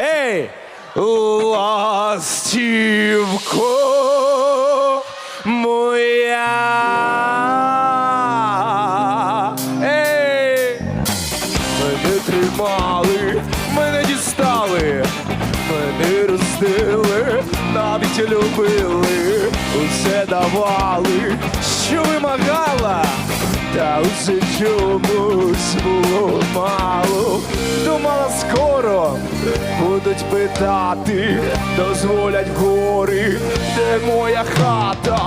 Ей! Ластівко моя. Ей! Мене тримали, мене дістали, мене ростили, навіть любили, усе давали, що вимагала, та усе чомусь було мало. Думала, будуть питати, дозволять гори, де моя хата,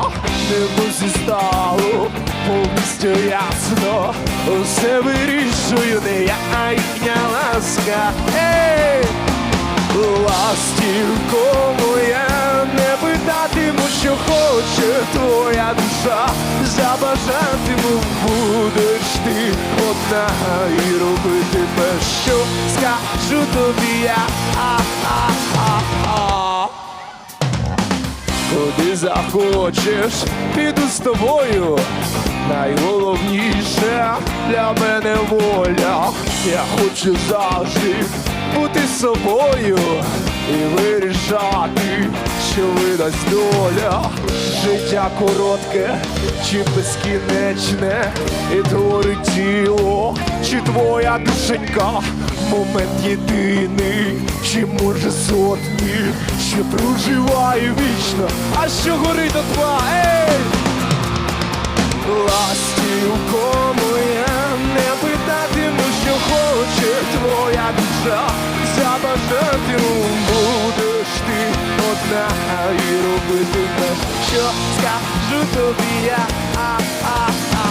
небо стало повністю ясно, усе вирішую, не я, а їхня ласка. Ей! Ластівко моя, не питатиму, що хоче твоя душа, забажатиму, будеш ти одна і скажу тобі я. А-а-а-а. Куди захочеш, піду з тобою. Найголовніше для мене воля. Я хочу завжди бути собою і вирішати, що видасть доля. Життя коротке чи безкінечне, і твоє тіло, твоя душенька, момент єдиний, чи може сотні, що проживає вічно, а що горить до тва, ей! Ластівко моя, не питатиму, що хоче твоя душа, забажатиму, будеш ти одна і робитимеш, що скажу тобі я, а-а-а, ластівко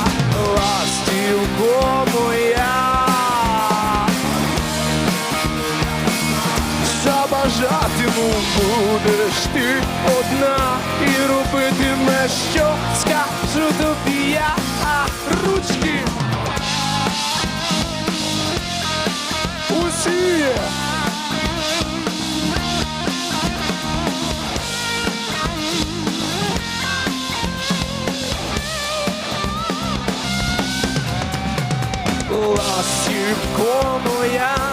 Забажатиму будеш ти одна і робитимеш, що скажу тобі я, а ручки. Усі. Ластівко моя,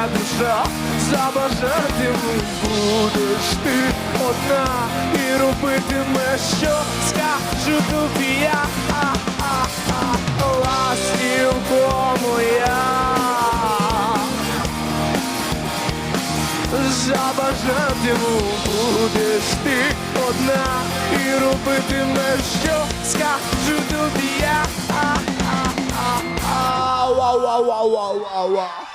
твоя душа, забажатиму, будеш ти одна і робитимеш, що скажу тобі я, а-а-а, ластівко моя. Забажатиму будеш ти одна і робитимеш, що скажу тобі я. А-а-а-а, ва-ва-ва-ва-ва-ва.